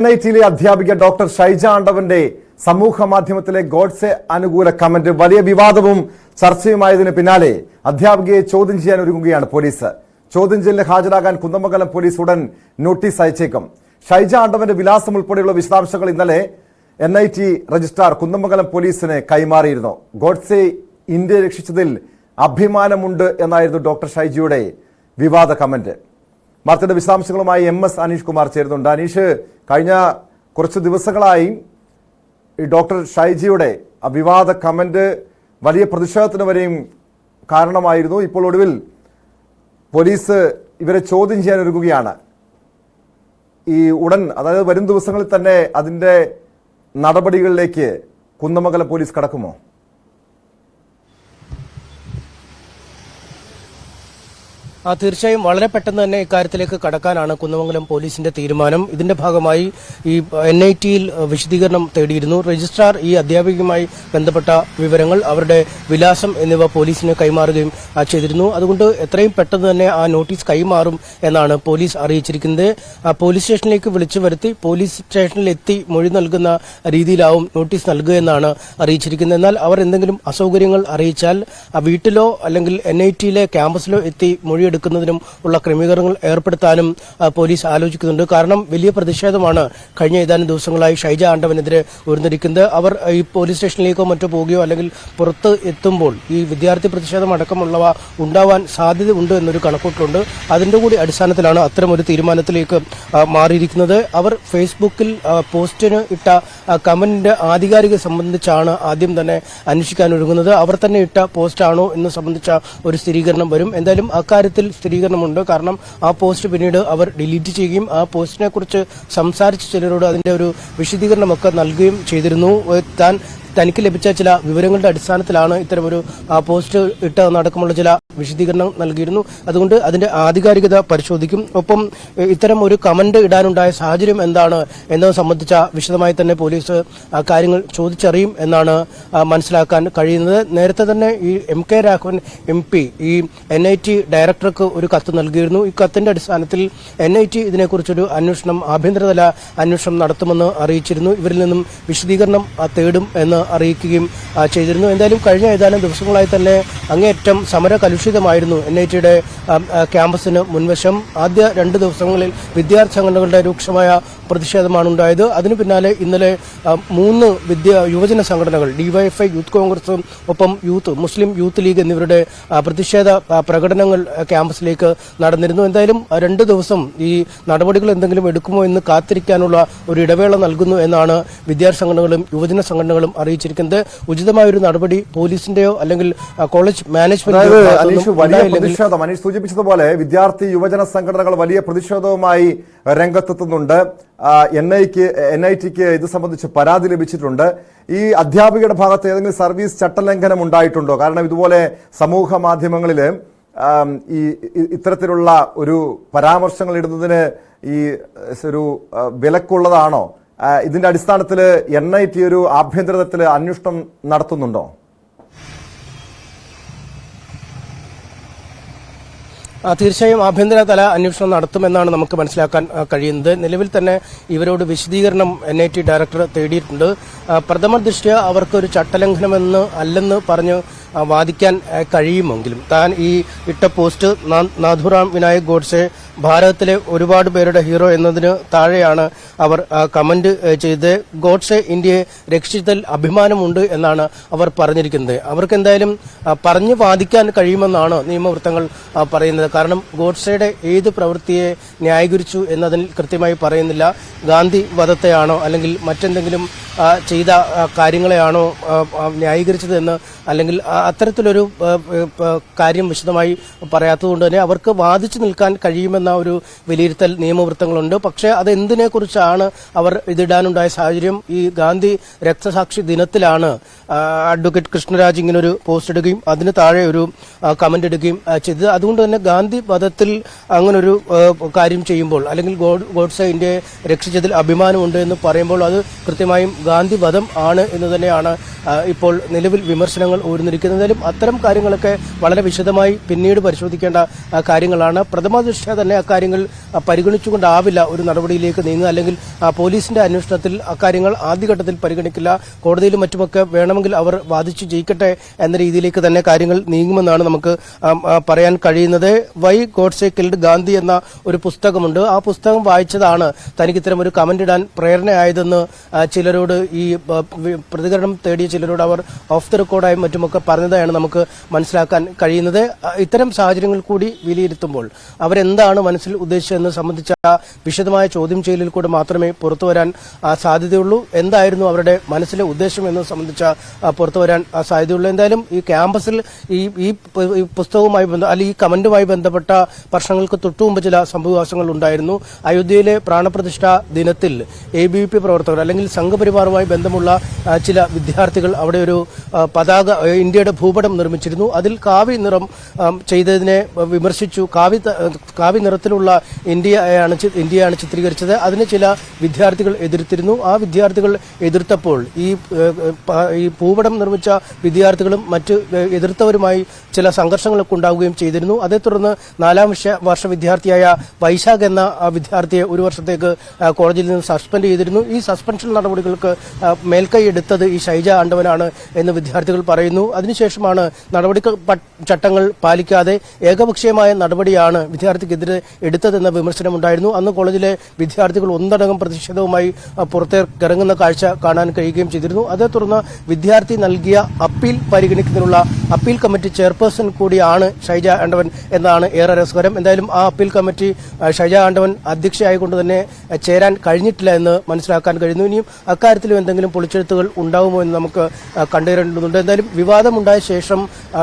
N I ടിയിലെ അധ്യാപിക doctor Shaija ആണ്ടവന്റെ സമൂഹ മാധ്യമത്തിലെ ഗോഡ്സെ അനുകൂല കമന്റ് വലിയ വിവാദവും ചർച്ചയുമായതിന് പിന്നാലെ അധ്യാപികയെ ചോദ്യം ചെയ്യാൻ ഒരുങ്ങുകയാണ് പോലീസ്. ചോദ്യം ചെയ്യലിന് ഹാജരാകാൻ കുന്നമംഗലം പോലീസ് ഉടൻ നോട്ടീസ് അയച്ചേക്കും. ഷൈജ ആണ്ടവന്റെ വിലാസം ഉൾപ്പെടെയുള്ള വിശദാംശങ്ങൾ ഇന്നലെ N I T registrar Kunnamangalam പോലീസിന് കൈമാറിയിരുന്നു. ഗോഡ്സെ ഇന്ത്യ രക്ഷിച്ചതിൽ അഭിമാനമുണ്ട് എന്നായിരുന്നു ഡോക്ടർ ഷൈജിയുടെ വിവാദ കമന്റ്. വാർത്തയുടെ വിശദാംശങ്ങളുമായി എം എസ് അനീഷ് കുമാർ ചേരുന്നുണ്ട്. അനീഷ് കഴിഞ്ഞ കുറച്ച് ദിവസങ്ങളായി ഡോക്ടർ ഷൈജിയുടെ വിവാദ കമന്റ് വലിയ പ്രതിഷേധത്തിന് വരെയും കാരണമായിരുന്നു. ഇപ്പോൾ ഒടുവിൽ പോലീസ് ഇവരെ ചോദ്യം ചെയ്യാൻ ഒരുങ്ങുകയാണ്. ഈ ഉടൻ അതായത് വരും ദിവസങ്ങളിൽ തന്നെ അതിന്റെ നടപടികളിലേക്ക് കുന്നമംഗലം പോലീസ് കടക്കുമോ? തീർച്ചയായും വളരെ പെട്ടെന്ന് തന്നെ ഇക്കാര്യത്തിലേക്ക് കടക്കാനാണ് കുന്നമംഗലം പോലീസിന്റെ തീരുമാനം. ഇതിന്റെ ഭാഗമായി ഈ എൻ ഐ ടിയിൽ വിശദീകരണം തേടിയിരുന്നു. രജിസ്ട്രാർ ഈ അധ്യാപികയുമായി ബന്ധപ്പെട്ട വിവരങ്ങൾ അവരുടെ വിലാസം എന്നിവ പോലീസിന് കൈമാറുകയും ചെയ്തിരുന്നു. അതുകൊണ്ട് എത്രയും പെട്ടെന്ന് തന്നെ ആ നോട്ടീസ് കൈമാറും എന്നാണ് പോലീസ് അറിയിച്ചിരിക്കുന്നത്. പോലീസ് സ്റ്റേഷനിലേക്ക് വിളിച്ചു വരുത്തി പോലീസ് സ്റ്റേഷനിലെത്തി മൊഴി നൽകുന്ന രീതിയിലാവും നോട്ടീസ് നൽകുക എന്നാണ് അറിയിച്ചിരിക്കുന്നത്. എന്നാൽ അവർ എന്തെങ്കിലും അസൗകര്യങ്ങൾ അറിയിച്ചാൽ വീട്ടിലോ അല്ലെങ്കിൽ എൻ ഐ ടിയിലെ ക്യാമ്പസിലോ എത്തി മൊഴിയെടുക്കുന്നതിനും ഉള്ള ക്രമീകരണങ്ങൾ ഏർപ്പെടുത്താനും പോലീസ് ആലോചിക്കുന്നുണ്ട്. കാരണം വലിയ പ്രതിഷേധമാണ് കഴിഞ്ഞ ഏതാനും ദിവസങ്ങളായി ഷൈജ ആണ്ടവനെതിരെ ഉയർന്നിരിക്കുന്നത്. അവർ ഈ പോലീസ് സ്റ്റേഷനിലേക്കോ മറ്റോ പോകുകയോ അല്ലെങ്കിൽ പുറത്ത് എത്തുമ്പോൾ ഈ വിദ്യാർത്ഥി പ്രതിഷേധം അടക്കമുള്ളവ ഉണ്ടാവാൻ സാധ്യതയുണ്ട് എന്നൊരു കണക്കൂട്ടുണ്ട് അതിന്റെ കൂടി അടിസ്ഥാനത്തിലാണ് അത്തരം ഒരു തീരുമാനത്തിലേക്ക് മാറിയിരിക്കുന്നത്. അവർ ഫേസ്ബുക്കിൽ പോസ്റ്റിന് ഇട്ട കമന്റിന്റെ ആധികാരിക സംബന്ധിച്ചാണ് ആദ്യം തന്നെ അന്വേഷിക്കാൻ ഒരുങ്ങുന്നത്. അവർ തന്നെ ഇട്ട പോസ്റ്റാണോ എന്ന് സംബന്ധിച്ച ഒരു സ്ഥിരീകരണം വരും. എന്തായാലും അക്കാര്യത്തിൽ സ്ഥിരീകരണമുണ്ട്. കാരണം ആ പോസ്റ്റ് പിന്നീട് അവർ ഡിലീറ്റ് ചെയ്യുകയും ആ പോസ്റ്റിനെ കുറിച്ച് സംസാരിച്ച് ചിലരോട് അതിന്റെ ഒരു വിശദീകരണമൊക്കെ നൽകുകയും ചെയ്തിരുന്നു. താൻ തനിക്ക് ലഭിച്ച ചില വിവരങ്ങളുടെ അടിസ്ഥാനത്തിലാണ് ഇത്തരമൊരു പോസ്റ്റ് പോസ്റ്റ് ഇട്ടതെന്നടക്കമുള്ള ചില വിശദീകരണം നൽകിയിരുന്നു. അതുകൊണ്ട് അതിന്റെ ആധികാരികത പരിശോധിക്കും. ഒപ്പം ഇത്തരം ഒരു കമന്റ് ഇടാനുണ്ടായ സാഹചര്യം എന്താണ് എന്നത് സംബന്ധിച്ച വിശദമായി തന്നെ പോലീസ് കാര്യങ്ങൾ ചോദിച്ചറിയും എന്നാണ് മനസ്സിലാക്കാൻ കഴിയുന്നത്. നേരത്തെ തന്നെ ഈ M K Raghavan M P ഈ എൻ ഐ ടി ഡയറക്ടർക്ക് ഒരു കത്ത് നൽകിയിരുന്നു. ഈ കത്തിന്റെ അടിസ്ഥാനത്തിൽ എൻ ഐ ടി ഇതിനെക്കുറിച്ചൊരു അന്വേഷണം ആഭ്യന്തരതല അന്വേഷണം നടത്തുമെന്ന് അറിയിച്ചിരുന്നു. ഇവരിൽ നിന്നും വിശദീകരണം തേടും എന്ന് അറിയിക്കുകയും ചെയ്തിരുന്നു. എന്തായാലും കഴിഞ്ഞ ഏതാനും ദിവസങ്ങളായി തന്നെ അങ്ങേയറ്റം സമര കലുഷിതമായിരുന്നു എൻ ഐ ടിയുടെ ക്യാമ്പസിന് മുൻവശം. ആദ്യ രണ്ട് ദിവസങ്ങളിൽ വിദ്യാർത്ഥി സംഘടനകളുടെ രൂക്ഷമായ പ്രതിഷേധമാണ് ഉണ്ടായത്. അതിനു പിന്നാലെ ഇന്നലെ മൂന്ന് വിദ്യ യുവജന സംഘടനകൾ ഡിവൈഎഫ്ഐ യൂത്ത് കോൺഗ്രസും ഒപ്പം യൂത്ത് മുസ്ലിം യൂത്ത് ലീഗ് എന്നിവരുടെ പ്രതിഷേധ പ്രകടനങ്ങൾ ക്യാമ്പസിലേക്ക് നടന്നിരുന്നു. എന്തായാലും രണ്ട് ദിവസം ഈ നടപടികൾ എന്തെങ്കിലും എടുക്കുമോ എന്ന് കാത്തിരിക്കാനുള്ള ഒരു ഇടവേള നൽകുന്നു എന്നാണ് വിദ്യാർത്ഥി സംഘടനകളും യുവജന സംഘടനകളും അറിയിച്ചിരിക്കുന്നത് ഉചിതമായ ഒരു നടപടി പോലീസിന്റെയോ അല്ലെങ്കിൽ കോളേജ് മാനേജ്മെന്റ് വലിയ പ്രതിഷേധം അനീഷ് സൂചിപ്പിച്ചതുപോലെ വിദ്യാർത്ഥി യുവജന സംഘടനകൾ വലിയ പ്രതിഷേധവുമായി രംഗത്തെത്തുന്നുണ്ട്. എൻ ഐക്ക് എൻ ഐ ടിക്ക് ഇത് സംബന്ധിച്ച് പരാതി ലഭിച്ചിട്ടുണ്ട്. ഈ അധ്യാപികയുടെ ഭാഗത്ത് ഏതെങ്കിലും സർവീസ് ചട്ടലംഘനം ഉണ്ടായിട്ടുണ്ടോ? കാരണം ഇതുപോലെ സമൂഹ മാധ്യമങ്ങളിൽ ഈ ഇത്തരത്തിലുള്ള ഒരു പരാമർശങ്ങൾ ഇടുന്നതിന് ഈ ഒരു വിലക്കുള്ളതാണോ? ഇതിന്റെ അടിസ്ഥാനത്തിൽ എൻ ഐ ടി ഒരു ആഭ്യന്തരത്തിൽ അന്വേഷണം നടത്തുന്നുണ്ടോ? തീർച്ചയായും ആഭ്യന്തര തല അന്വേഷണം നടത്തുമെന്നാണ് നമുക്ക് മനസ്സിലാക്കാൻ കഴിയുന്നത്. നിലവിൽ തന്നെ ഇവരോട് വിശദീകരണം എൻ ഐ ടി ഡയറക്ടർ തേടിയിട്ടുണ്ട്. പ്രഥമ ദൃഷ്ട്യ അവർക്കൊരു ചട്ടലംഘനമെന്ന് അല്ലെന്ന് പറഞ്ഞ് വാദിക്കാൻ കഴിയുമെങ്കിലും. താൻ ഈ ഇട്ട പോസ്റ്റ് നാഥുറാം വിനായക് ഗോഡ്സെ ഭാരതത്തിലെ ഒരുപാട് പേരുടെ ഹീറോ എന്നതിന് താഴെയാണ് അവർ കമന്റ് ചെയ്ത് ഗോഡ്സെ ഇന്ത്യയെ രക്ഷിച്ചതിൽ അഭിമാനമുണ്ട് എന്നാണ് അവർ പറഞ്ഞിരിക്കുന്നത്. അവർക്ക് എന്തായാലും പറഞ്ഞു വാദിക്കാൻ കഴിയുമെന്നാണ് നിയമവൃത്തങ്ങൾ പറയുന്നത്. കാരണം ഗോഡ്സെയുടെ ഏത് പ്രവൃത്തിയെ ന്യായീകരിച്ചു എന്നതിൽ കൃത്യമായി പറയുന്നില്ല. ഗാന്ധി വധത്തെയാണോ അല്ലെങ്കിൽ മറ്റെന്തെങ്കിലും ചെയ്ത കാര്യങ്ങളെയാണോ ആ, ആ, ന്യായീകരിച്ചത് എന്ന് അല്ലെങ്കിൽ ആ, അത്തരത്തിലൊരു കാര്യം വിശദമായി പറയാത്തതുകൊണ്ട് തന്നെ അവർക്ക് വാദിച്ചു നിൽക്കാൻ കഴിയുമെന്ന ഒരു വിലയിരുത്തൽ നിയമവൃത്തങ്ങളുണ്ട്. പക്ഷേ അത് എന്തിനെക്കുറിച്ചാണ് അവർ ഇതിടാനുണ്ടായ സാഹചര്യം? ഈ ഗാന്ധി രക്തസാക്ഷി ദിനത്തിലാണ് അഡ്വക്കേറ്റ് കൃഷ്ണരാജ് ഇങ്ങനെ ഒരു പോസ്റ്റ് ഇടുകയും അതിന് താഴെ ഒരു കമന്റ് ഇടുകയും ചെയ്തത്. അതുകൊണ്ട് തന്നെ ഗാന്ധി മതത്തിൽ അങ്ങനൊരു കാര്യം ചെയ്യുമ്പോൾ അല്ലെങ്കിൽ ഗോഡ് ഗോഡ്സെ ഇന്ത്യയെ രക്ഷിച്ചതിൽ അഭിമാനമുണ്ട് എന്ന് പറയുമ്പോൾ അത് കൃത്യമായും ഗാന്ധി വധം ആണ് എന്ന് തന്നെയാണ് ഇപ്പോൾ നിലവിൽ വിമർശനങ്ങൾ ഉയർന്നിരിക്കുന്നതിലും അത്തരം കാര്യങ്ങളൊക്കെ വളരെ വിശദമായി പിന്നീട് പരിശോധിക്കേണ്ട കാര്യങ്ങളാണ്. പ്രഥമ ദൃഷ്ട്യ തന്നെ അക്കാര്യങ്ങൾ പരിഗണിച്ചുകൊണ്ടാവില്ല ഒരു നടപടിയിലേക്ക് നീങ്ങുക. അല്ലെങ്കിൽ പോലീസിന്റെ അന്വേഷണത്തിൽ അക്കാര്യങ്ങൾ ആദ്യഘട്ടത്തിൽ പരിഗണിക്കില്ല. കോടതിയിലും മറ്റുമൊക്കെ വേണമെങ്കിൽ അവർ വാദിച്ചു ജയിക്കട്ടെ എന്ന രീതിയിലേക്ക് തന്നെ കാര്യങ്ങൾ നീങ്ങുമെന്നാണ് നമുക്ക് പറയാൻ കഴിയുന്നത്. വൈ ഗോഡ്സെ കിൽഡ് ഗാന്ധി എന്ന ഒരു പുസ്തകമുണ്ട്. ആ പുസ്തകം വായിച്ചതാണ് തനിക്ക് ഇത്തരം ഒരു കമന്റ് ഇടാൻ പ്രേരണയായതെന്ന് ചിലരോട് ഈ പ്രതികരണം തേടിയ ചിലരോട് അവർ ഓഫ് ദ റെക്കോർഡായും മറ്റുമൊക്കെ പറഞ്ഞതായാണ് നമുക്ക് മനസ്സിലാക്കാൻ കഴിയുന്നത്. ഇത്തരം സാഹചര്യങ്ങൾ കൂടി വിലയിരുത്തുമ്പോൾ അവരെന്താണ് മനസ്സിൽ ഉദ്ദേശിച്ചതെന്ന് സംബന്ധിച്ച വിശദമായ ചോദ്യം ചെയ്യലിൽ കൂടെ മാത്രമേ പുറത്തു വരാൻ സാധ്യതയുള്ളൂ. എന്തായിരുന്നു അവരുടെ മനസ്സിലെ ഉദ്ദേശം എന്ന് സംബന്ധിച്ച പുറത്തു വരാൻ സാധ്യതയുള്ളൂ. എന്തായാലും ഈ ക്യാമ്പസിൽ ഈ ഈ പുസ്തകവുമായി ബന്ധ അല്ലെങ്കിൽ ഈ കമന്റുമായി ബന്ധപ്പെട്ട പ്രശ്നങ്ങൾക്ക് തൊട്ടുമുമ്പ് ചില സംഭവവാസങ്ങൾ ഉണ്ടായിരുന്നു. അയോധ്യയിലെ പ്രാണപ്രതിഷ്ഠ ദിനത്തിൽ എ ബി പി പ്രവർത്തകർ അല്ലെങ്കിൽ സംഘപരിവാറുമായി ബന്ധമുള്ള ചില വിദ്യാർത്ഥികൾ അവിടെ ഒരു പതാക ആ, ഇന്ത്യയുടെ ഭൂപടം നിർമ്മിച്ചിരുന്നു. അതിൽ കാവി നിറം ചെയ്തതിനെ വിമർശിച്ചു. കാവി കാവി നിറത്തിലുള്ള ഇന്ത്യയാണ് ഇന്ത്യയാണ് ചിത്രീകരിച്ചത്. അതിന് ചില വിദ്യാർത്ഥികൾ എതിർത്തിരുന്നു. ആ വിദ്യാർത്ഥികൾ എതിർത്തപ്പോൾ ഈ ഈ ഭൂപടം നിർമ്മിച്ച വിദ്യാർത്ഥികളും മറ്റ് എതിർത്തവരുമായി ചില സംഘർഷങ്ങളൊക്കെ ഉണ്ടാവുകയും ചെയ്തിരുന്നു. അതേ തുടർന്ന് നാലാം വർഷ വിദ്യാർത്ഥിയായ വൈശാഖ് എന്ന വിദ്യാർത്ഥിയെ ഒരു വർഷത്തേക്ക് കോളേജിൽ നിന്ന് സസ്പെൻഡ് ചെയ്തിരുന്നു. ഈ സസ്പെൻഷൻ നടപടികൾക്ക് മേൽക്കൈ എടുത്തത് ഈ ഷൈജ ആണ്ടവനാണ് എന്ന് വിദ്യാർത്ഥികൾ പറയുന്നു. അതിനുശേഷമാണ് നടപടി ചട്ടങ്ങൾ പാലിക്കാതെ ഏകപക്ഷീയമായ നടപടിയാണ് വിദ്യാർത്ഥിക്കെതിരെ എടുത്തതെന്ന വിമർശനമുണ്ടായിരുന്നു. അന്ന് കോളേജിലെ വിദ്യാർത്ഥികൾ ഒന്നടങ്കം പ്രതിഷേധവുമായി പുറത്തേക്കിറങ്ങുന്ന കാഴ്ച കാണാൻ കഴിയുകയും ചെയ്തിരുന്നു. അതേ തുടർന്ന് വിദ്യാർത്ഥി നൽകിയ അപ്പീൽ പരിഗണിക്കുന്നതിനുള്ള അപ്പീൽ കമ്മിറ്റി ചെയർപേഴ്സൺ കൂടിയാണ് ഷൈജ ആണ്ടവൻ എന്നാണ് ഏറെ രസകരം. എന്തായാലും ആ അപ്പീൽ കമ്മിറ്റി ഷൈജ ആണ്ടവൻ അധ്യക്ഷയായിക്കൊണ്ട് തന്നെ ചേരാൻ കഴിഞ്ഞിട്ടില്ല എന്ന് മനസ്സിലാക്കാൻ കഴിയുന്നു ഇനിയും അക്കാര്യത്തിലും എന്തെങ്കിലും പൊളിച്ചെഴുത്തുകൾ ഉണ്ടാവുമോ എന്ന് നമുക്ക് കണ്ടുവരേണ്ടതുണ്ട് എന്തായാലും വിവാദമുണ്ടായ ശേഷം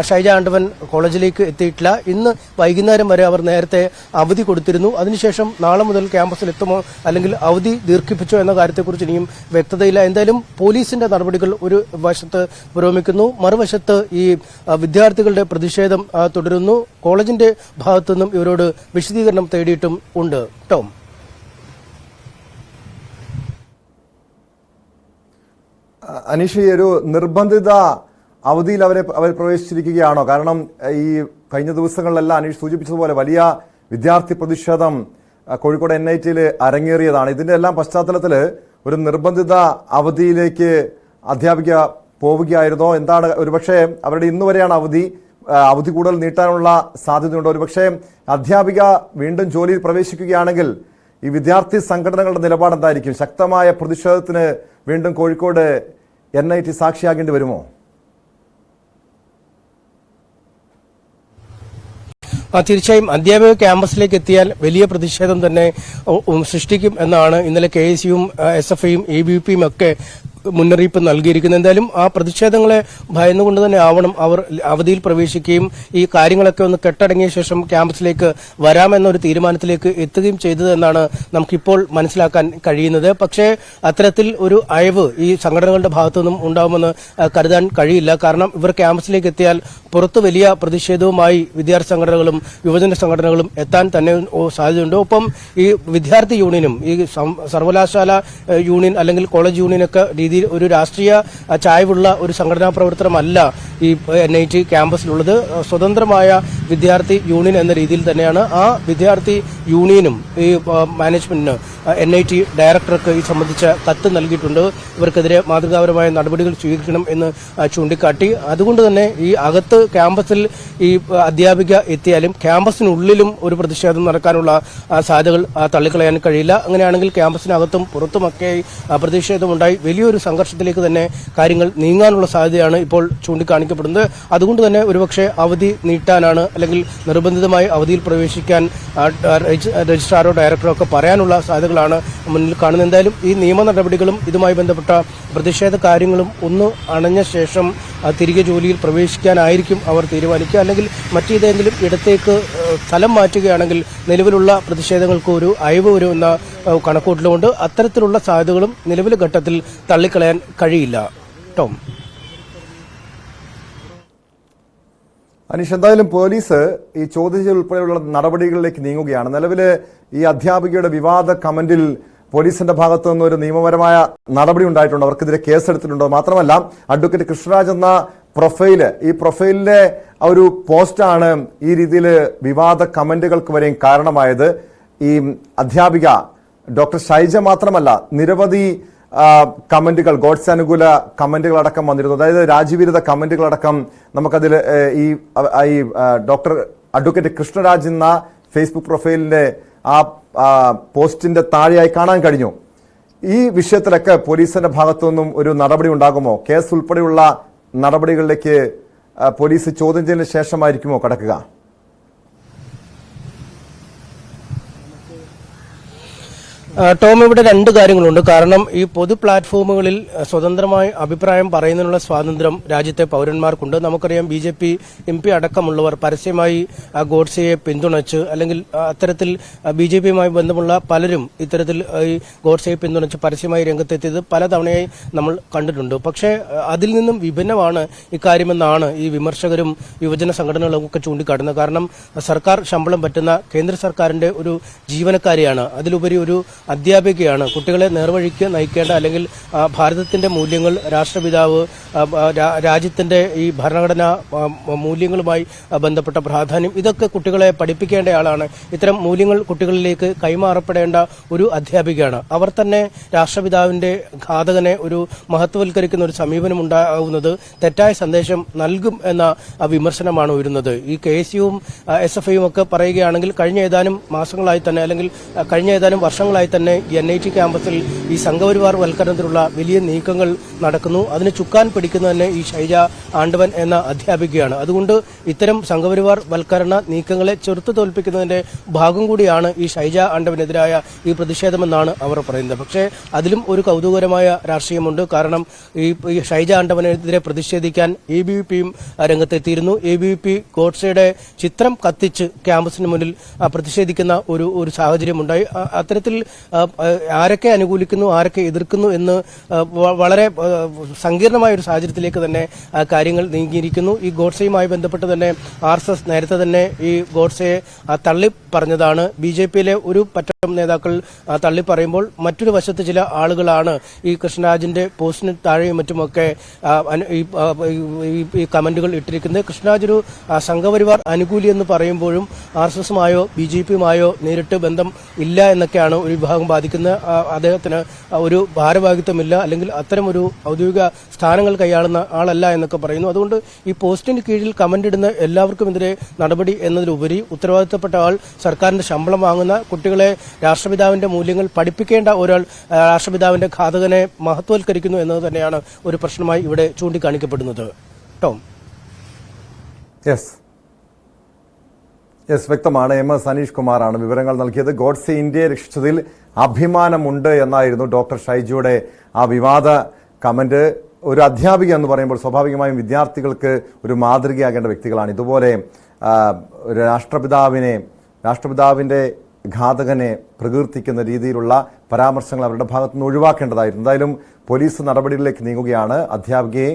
ഷൈജ ആണ്ടവൻ കോളേജിലേക്ക് എത്തിയിട്ടില്ല. ഇന്ന് വൈകുന്നേരം വരെ അവർ നേരത്തെ അവധി കൊടുത്തിരുന്നു. അതിനുശേഷം നാളെ മുതൽ ക്യാമ്പസിൽ എത്തുമോ അല്ലെങ്കിൽ അവധി ദീർഘിപ്പിച്ചോ എന്ന കാര്യത്തെക്കുറിച്ച് ഇനിയും വ്യക്തതയില്ല. എന്തായാലും പോലീസിന്റെ നടപടികൾ ഒരു വശത്ത് പുരോഗമിക്കുന്നു. മറുവശത്ത് ഈ വിദ്യാർത്ഥികളുടെ പ്രതിഷേധം തുടരുന്നു. കോളേജിന്റെ ഭാഗത്തുനിന്നും ഇവരോട് വിശദീകരണം തേടിയിട്ടും ഉണ്ട്. ടോം. അനീഷ് ഒരു നിർബന്ധിത അവധിയിൽ അവരെ അവർ പ്രവേശിച്ചിരിക്കുകയാണോ? കാരണം ഈ കഴിഞ്ഞ ദിവസങ്ങളിലെല്ലാം അനീഷ് സൂചിപ്പിച്ചതുപോലെ വലിയ വിദ്യാർത്ഥി പ്രതിഷേധം കോഴിക്കോട് എൻ ഐ ടിയിൽ അരങ്ങേറിയതാണ്. ഇതിന്റെ എല്ലാം പശ്ചാത്തലത്തിൽ ഒരു നിർബന്ധിത അവധിയിലേക്ക് അധ്യാപിക പോവുകയായിരുന്നോ? എന്താണ് ഒരുപക്ഷെ അവരുടെ ഇന്ന് വരെയാണ് അവധി അവധി കൂടുതൽ നീട്ടാനുള്ള സാധ്യതയുണ്ട്? ഒരുപക്ഷെ അധ്യാപിക വീണ്ടും ജോലിയിൽ പ്രവേശിക്കുകയാണെങ്കിൽ ഈ വിദ്യാർത്ഥി സംഘടനകളുടെ നിലപാട് എന്തായിരിക്കും ശക്തമായ പ്രതിഷേധത്തിന് വീണ്ടും കോഴിക്കോട് എൻ ഐ ടി സാക്ഷിയാകേണ്ടി വരുമോ ആ, തീർച്ചയായും അധ്യാപക ക്യാമ്പസിലേക്ക് എത്തിയാൽ വലിയ പ്രതിഷേധം തന്നെ സൃഷ്ടിക്കും എന്നാണ് ഇന്നലെ കെ എസ് യുവും എസ് എഫ് ഐയും എ ബി പിയും ഒക്കെ മുന്നറിയിപ്പ് നൽകിയിരിക്കുന്നത് എന്തായാലും ആ പ്രതിഷേധങ്ങളെ ഭയന്നുകൊണ്ട് തന്നെ ആവണം. അവർ അവധിയിൽ പ്രവേശിക്കുകയും ഈ കാര്യങ്ങളൊക്കെ ഒന്ന് കെട്ടടങ്ങിയ ശേഷം ക്യാമ്പസിലേക്ക് വരാമെന്നൊരു തീരുമാനത്തിലേക്ക് എത്തുകയും ചെയ്തത് എന്നാണ് നമുക്കിപ്പോൾ മനസ്സിലാക്കാൻ കഴിയുന്നത്. പക്ഷേ അത്തരത്തിൽ ഒരു അയവ് ഈ സംഘടനകളുടെ ഭാഗത്തു നിന്നും ഉണ്ടാകുമെന്ന് ആ, കരുതാൻ കഴിയില്ല. കാരണം ഇവർ ക്യാമ്പസിലേക്ക് എത്തിയാൽ പുറത്ത് വലിയ പ്രതിഷേധവുമായി വിദ്യാർത്ഥി സംഘടനകളും യുവജന സംഘടനകളും എത്താൻ തന്നെ സാധ്യതയുണ്ട്. ഒപ്പം ഈ വിദ്യാർത്ഥി യൂണിയനും ഈ സർവകലാശാല യൂണിയൻ അല്ലെങ്കിൽ കോളേജ് യൂണിയനൊക്കെ രീതിയിൽ ഒരു രാഷ്ട്രീയ ചായവുള്ള ഒരു സംഘടനാ പ്രവർത്തനമല്ല ഈ എൻ ഐ ടി ക്യാമ്പസിലുള്ളത്. സ്വതന്ത്രമായ വിദ്യാർത്ഥി യൂണിയൻ എന്ന രീതിയിൽ തന്നെയാണ് ആ വിദ്യാർത്ഥി യൂണിയനും ഈ മാനേജ്മെന്റിന് എൻ ഐ ടി ഡയറക്ടർക്ക് ഈ സംബന്ധിച്ച കത്ത് നൽകിയിട്ടുണ്ട്. ഇവർക്കെതിരെ മാതൃകാപരമായ നടപടികൾ സ്വീകരിക്കണം എന്ന് ചൂണ്ടിക്കാട്ടി. അതുകൊണ്ട് തന്നെ ഈ അകത്ത് ക്യാമ്പസിൽ ഈ അധ്യാപിക എത്തിയാലും ക്യാമ്പസിനുള്ളിലും ഒരു പ്രതിഷേധം നടക്കാനുള്ള സാധ്യതകൾ തള്ളിക്കളയാൻ കഴിയില്ല. അങ്ങനെയാണെങ്കിൽ ക്യാമ്പസിനകത്തും പുറത്തുമൊക്കെ പ്രതിഷേധമുണ്ടായി. വലിയൊരു സംഘർഷത്തിലേക്ക് തന്നെ കാര്യങ്ങൾ നീങ്ങാനുള്ള സാധ്യതയാണ് ഇപ്പോൾ ചൂണ്ടിക്കാണിക്കപ്പെടുന്നത്. അതുകൊണ്ട് തന്നെ ഒരുപക്ഷെ അവധി നീട്ടാനാണ് അല്ലെങ്കിൽ നിർബന്ധിതമായി അവധിയിൽ പ്രവേശിക്കാൻ രജിസ്ട്രാറോ ഡയറക്ടറോ ഒക്കെ പറയാനുള്ള സാധ്യതകളാണ് മുന്നിൽ കാണുന്നത്. എന്തായാലും ഈ നിയമ നടപടികളും ഇതുമായി ബന്ധപ്പെട്ട പ്രതിഷേധ കാര്യങ്ങളും ഒന്ന് അണഞ്ഞ ശേഷം തിരികെ ജോലിയിൽ പ്രവേശിക്കാനായിരിക്കും അവർ തീരുമാനിക്കുക. അല്ലെങ്കിൽ മറ്റേതെങ്കിലും ഇടത്തേക്ക് സ്ഥലം മാറ്റുകയാണെങ്കിൽ നിലവിലുള്ള പ്രതിഷേധങ്ങൾക്ക് ഒരു അയവ് വരുമെന്ന കണക്കൂട്ടലുകൊണ്ട് അത്തരത്തിലുള്ള സാധ്യതകളും നിലവിലെ ഘട്ടത്തിൽ തള്ളിക്കളയാൻ കഴിയില്ല. ടോം. അനീഷ് എന്തായാലും പോലീസ് ഈ ചോദ്യം ചെയ്യൽ ഉൾപ്പെടെയുള്ള നടപടികളിലേക്ക് നീങ്ങുകയാണ്. നിലവിലെ ഈ അധ്യാപികയുടെ വിവാദ കമന്റിൽ പോലീസിന്റെ ഭാഗത്തു നിന്ന് ഒരു നിയമപരമായ നടപടി ഉണ്ടായിട്ടുണ്ട്. അവർക്കെതിരെ കേസെടുത്തിട്ടുണ്ടോ? മാത്രമല്ല അഡ്വക്കേറ്റ് കൃഷ്ണരാജ് എന്ന പ്രൊഫൈൽ ഈ പ്രൊഫൈലിലെ ഒരു പോസ്റ്റാണ് ഈ രീതിയിൽ വിവാദ കമന്റുകൾക്ക് വരെയും കാരണമായത്. ഈ അധ്യാപിക ഡോക്ടർ ഷൈജ മാത്രമല്ല നിരവധി കമന്റുകൾ ഗോഡ്സ് അനുകൂല കമന്റുകൾ അടക്കം വന്നിരുന്നു. അതായത് രാജ്യവിരുദ്ധ കമന്റുകൾ അടക്കം നമുക്കതിൽ ഈ ഈ ഡോക്ടർ അഡ്വക്കേറ്റ് കൃഷ്ണരാജ് എന്ന ഫേസ്ബുക്ക് പ്രൊഫൈലിന്റെ ആ, പോസ്റ്റിന്റെ താഴെയായി കാണാൻ കഴിഞ്ഞു. ഈ വിഷയത്തിലൊക്കെ പോലീസിന്റെ ഭാഗത്തു നിന്നും ഒരു നടപടി ഉണ്ടാകുമോ? കേസ് ഉൾപ്പെടെയുള്ള നടപടികളിലേക്ക് പോലീസ് ചോദ്യം ചെയ്യലിന് ശേഷമായിരിക്കുമോ കടക്കുക? ടോം ഇവിടെ രണ്ട് കാര്യങ്ങളുണ്ട്. കാരണം ഈ പൊതു പ്ലാറ്റ്ഫോമുകളിൽ സ്വതന്ത്രമായി അഭിപ്രായം പറയുന്നതിനുള്ള സ്വാതന്ത്ര്യം രാജ്യത്തെ പൗരന്മാർക്കുണ്ട്. നമുക്കറിയാം B J P M P അടക്കമുള്ളവർ പരസ്യമായി ഗോഡ്സെയെ പിന്തുണച്ച് അല്ലെങ്കിൽ അത്തരത്തിൽ ബി ജെ പിയുമായി ബന്ധമുള്ള പലരും ഇത്തരത്തിൽ ഈ ഗോഡ്സെയെ പിന്തുണച്ച് പരസ്യമായി രംഗത്തെത്തിയത് പലതവണയായി നമ്മൾ കണ്ടിട്ടുണ്ട്. പക്ഷേ അതിൽ നിന്നും വിഭിന്നമാണ് ഇക്കാര്യമെന്നാണ് ഈ വിമർശകരും യുവജന സംഘടനകളും ഒക്കെ ചൂണ്ടിക്കാട്ടുന്നത്. കാരണം സർക്കാർ ശമ്പളം പറ്റുന്ന കേന്ദ്ര സർക്കാരിന്റെ ഒരു ജീവനക്കാരിയാണ്. അതിലുപരി ഒരു അധ്യാപികയാണ്. കുട്ടികളെ നേർവഴിക്ക് നയിക്കേണ്ട അല്ലെങ്കിൽ ഭാരതത്തിന്റെ മൂല്യങ്ങൾ രാഷ്ട്രപിതാവ് രാജ്യത്തിന്റെ ഈ ഭരണഘടനാ മൂല്യങ്ങളുമായി ബന്ധപ്പെട്ട പ്രാധാന്യം ഇതൊക്കെ കുട്ടികളെ പഠിപ്പിക്കേണ്ട ആളാണ്. ഇത്തരം മൂല്യങ്ങൾ കുട്ടികളിലേക്ക് കൈമാറപ്പെടേണ്ട ഒരു അധ്യാപികയാണ്. അവർ തന്നെ രാഷ്ട്രപിതാവിന്റെ ഘാതകനെ ഒരു മഹത്വവൽക്കരിക്കുന്ന ഒരു സമീപനം ഉണ്ടാകുന്നത് തെറ്റായ സന്ദേശം നൽകും എന്ന വിമർശനമാണ് ഉയരുന്നത്. ഈ കെ എസ് യുവും എസ് എഫ് ഐയും ഒക്കെ പറയുകയാണെങ്കിൽ കഴിഞ്ഞ ഏതാനും മാസങ്ങളായി തന്നെ അല്ലെങ്കിൽ കഴിഞ്ഞ ഏതാനും വർഷങ്ങളായി തന്നെ എൻ ഐ ടി ക്യാമ്പസിൽ ഈ സംഘപരിവാർ വൽക്കരണത്തിലുള്ള വലിയ നീക്കങ്ങൾ നടക്കുന്നു. അതിന് ചുക്കാൻ പിടിക്കുന്നത് തന്നെ ഈ ഷൈജ ആണ്ടവൻ എന്ന അധ്യാപികയാണ്. അതുകൊണ്ട് ഇത്തരം സംഘപരിവാർ വൽക്കരണ നീക്കങ്ങളെ ചെറുത്തു തോൽപ്പിക്കുന്നതിന്റെ ഭാഗം കൂടിയാണ് ഈ ഷൈജ ആണ്ടവനെതിരായ ഈ പ്രതിഷേധമെന്നാണ് അവർ പറയുന്നത്. പക്ഷേ അതിലും ഒരു കൗതുകരമായ രാഷ്ട്രീയമുണ്ട്. കാരണം ഈ ഷൈജ ആണ്ടവനെതിരെ പ്രതിഷേധിക്കാൻ എ ബി വി പിയും രംഗത്തെത്തിയിരുന്നു. എ ബി വി പി ഗോഡ്സയുടെ ചിത്രം കത്തിച്ച് ക്യാമ്പസിന് മുന്നിൽ പ്രതിഷേധിക്കുന്ന ഒരു ഒരു സാഹചര്യമുണ്ടായി. അത്തരത്തിൽ ആരൊക്കെ അനുകൂലിക്കുന്നു ആരൊക്കെ എതിർക്കുന്നു എന്ന് വളരെ സങ്കീർണമായ ഒരു സാഹചര്യത്തിലേക്ക് തന്നെ കാര്യങ്ങൾ നീങ്ങിയിരിക്കുന്നു. ഈ ഗോഡ്സെയുമായി ബന്ധപ്പെട്ട് തന്നെ ആർ എസ് എസ് നേരത്തെ തന്നെ ഈ ഗോഡ്സെയെ തള്ളി പറഞ്ഞതാണ്. ബി ജെ പിയിലെ ഒരു പറ്റം നേതാക്കൾ തള്ളി പറയുമ്പോൾ മറ്റൊരു വശത്ത് ചില ആളുകളാണ് ഈ കൃഷ്ണരാജിന്റെ പോസ്റ്റിന് താഴെയും മറ്റുമൊക്കെ ഈ കമന്റുകൾ ഇട്ടിരിക്കുന്നത്. കൃഷ്ണരാജ് ഒരു സംഘപരിവാർ അനുകൂലി എന്ന് പറയുമ്പോഴും ആർ എസ് എസുമായോ ബി ജെ പിയുമായോ നേരിട്ട് ബന്ധം ഇല്ല എന്നൊക്കെയാണ് ഒരു വിഭാഗം ബാധിക്കുന്നത് ബാധിക്കുന്ന അദ്ദേഹത്തിന് ഒരു ഭാരവാഹിത്വമില്ല അല്ലെങ്കിൽ അത്തരം ഒരു ഔദ്യോഗിക സ്ഥാനങ്ങൾ കൈയാളുന്ന ആളല്ല എന്നൊക്കെ പറയുന്നു. അതുകൊണ്ട് ഈ പോസ്റ്റിന് കീഴിൽ കമന്റ് ഇടുന്ന എല്ലാവർക്കുമെതിരെ നടപടി എന്നതിലുപരി ഉത്തരവാദിത്തപ്പെട്ട ആൾ സർക്കാരിന്റെ ശമ്പളം വാങ്ങുന്ന കുട്ടികളെ രാഷ്ട്രപിതാവിന്റെ മൂല്യങ്ങൾ പഠിപ്പിക്കേണ്ട ഒരാൾ രാഷ്ട്രപിതാവിന്റെ ഘാതകനെ മഹത്വവൽക്കരിക്കുന്നു എന്നത് തന്നെയാണ് ഒരു പ്രശ്നമായി ഇവിടെ ചൂണ്ടിക്കാണിക്കപ്പെടുന്നത്. ടോം. യെസ്. യെസ് വ്യക്തമാണ്. എം എസ് അനീഷ് കുമാറാണ് വിവരങ്ങൾ നൽകിയത്. ഗോഡ്സെ ഇന്ത്യയെ രക്ഷിച്ചതിൽ അഭിമാനമുണ്ട് എന്നായിരുന്നു ഡോക്ടർ ഷൈജിയുടെ ആ വിവാദ കമന്റ്. ഒരു അധ്യാപിക എന്ന് പറയുമ്പോൾ സ്വാഭാവികമായും വിദ്യാർത്ഥികൾക്ക് ഒരു മാതൃകയാകേണ്ട വ്യക്തികളാണ്. ഇതുപോലെ രാഷ്ട്രപിതാവിനെ രാഷ്ട്രപിതാവിന്റെ ഘാതകനെ പ്രകീർത്തിക്കുന്ന രീതിയിലുള്ള പരാമർശങ്ങൾ അവരുടെ ഭാഗത്തുനിന്ന് ഒഴിവാക്കേണ്ടതായിരുന്നു. എന്തായാലും പോലീസ് നടപടികളിലേക്ക് നീങ്ങുകയാണ്. അധ്യാപികയെ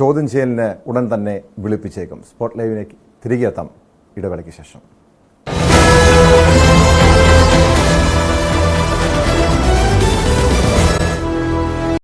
ചോദ്യം ചെയ്യലിന് ഉടൻ തന്നെ വിളിപ്പിച്ചേക്കും. സ്പോട്ട് ലൈവിലേക്ക് തിരികെ എത്താം. ഇടവേളയ്ക്ക് ശേഷം.